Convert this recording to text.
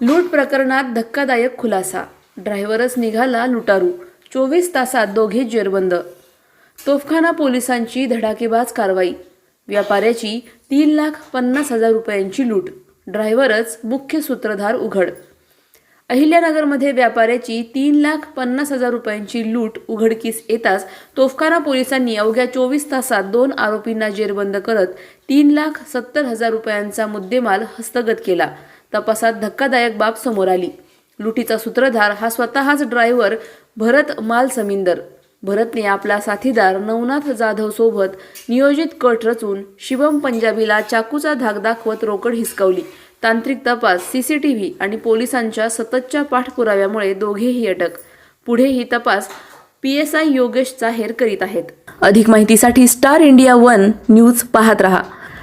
लूट प्रकरणात धक्कादायक खुलासा. ड्रायव्हरच निघाला लुटारू. चोवीस तासात दोघे जेरबंद. तोफखाना पोलिसांची धडाकेबाज कारवाई. व्यापाऱ्याची तीन लाख पन्नास हजार रुपयांची लूट. ड्रायव्हरच मुख्य सूत्रधार उघड. अहिल्यानगरमध्ये व्यापाऱ्याची तीन लाख पन्नास हजार रुपयांची लूट उघडकीस येताच तोफखाना पोलिसांनी अवघ्या चोवीस तासात दोन आरोपींना जेरबंद करत तीन लाख सत्तर हजार रुपयांचा मुद्देमाल हस्तगत केला. तपासात धक्कादायक बाब समोर आली. लुटीचा सूत्रधार हा स्वतःच ड्रायव्हर भरत माल समिंदर. भरतने आपला साथीदार नवनाथ जाधव सोबत नियोजित कट रचून शिवम पंजाबीला चाकूचा धाक दाखवत रोकड हिसकावली. तांत्रिक तपास सी सी टी व्ही आणि पोलिसांच्या सततच्या पाठपुराव्यामुळे दोघेही अटक. पुढेही तपास पी एस आय योगेश चाहेर करीत आहेत. अधिक माहितीसाठी स्टार इंडिया वन न्यूज पाहत रहा.